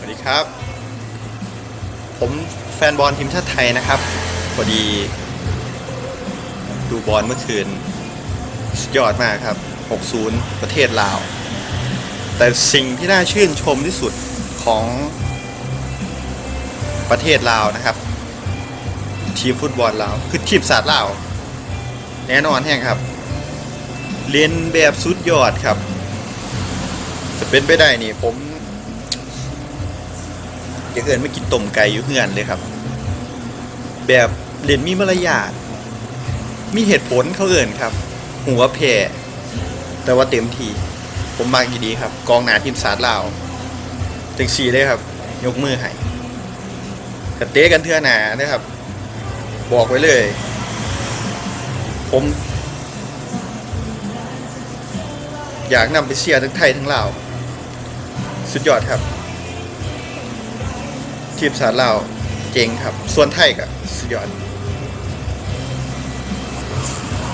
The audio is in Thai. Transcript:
สวัสดีครับ ผมแฟนบอลทีมชาติไทยนะครับพอดี ดูบอลเมื่อคืนสุดยอดมากครับ 60 ประเทศลาว แต่สิ่งที่น่าชื่นชมที่สุดของประเทศลาวนะครับ ทีมฟุตบอลลาว คือทีมสาดลาว แน่นอนแห้งครับเรียนแบบสุดยอดครับจะเป็นไปได้นี่ผม อยากเอินไม่กินต้มไก่อยู่เฮือนเลยครับ แบบเรียนมีมารยาทมีเหตุผลเขาเอินครับ หัวแผ่แต่ว่าเต็มทีผมมากอีดีครับ กองหนาทีมสาดลาวถึงสี่เลยครับ ยกมือให้กระเตะกันเทื่อหนานะครับ บอกไว้เลย ผมอยากนำไปเชียร์ทั้งไทยทั้งลาว สุดยอดครับ ทีมสารลาวเจ๋งครับ ส่วนไทยก็สุดยอด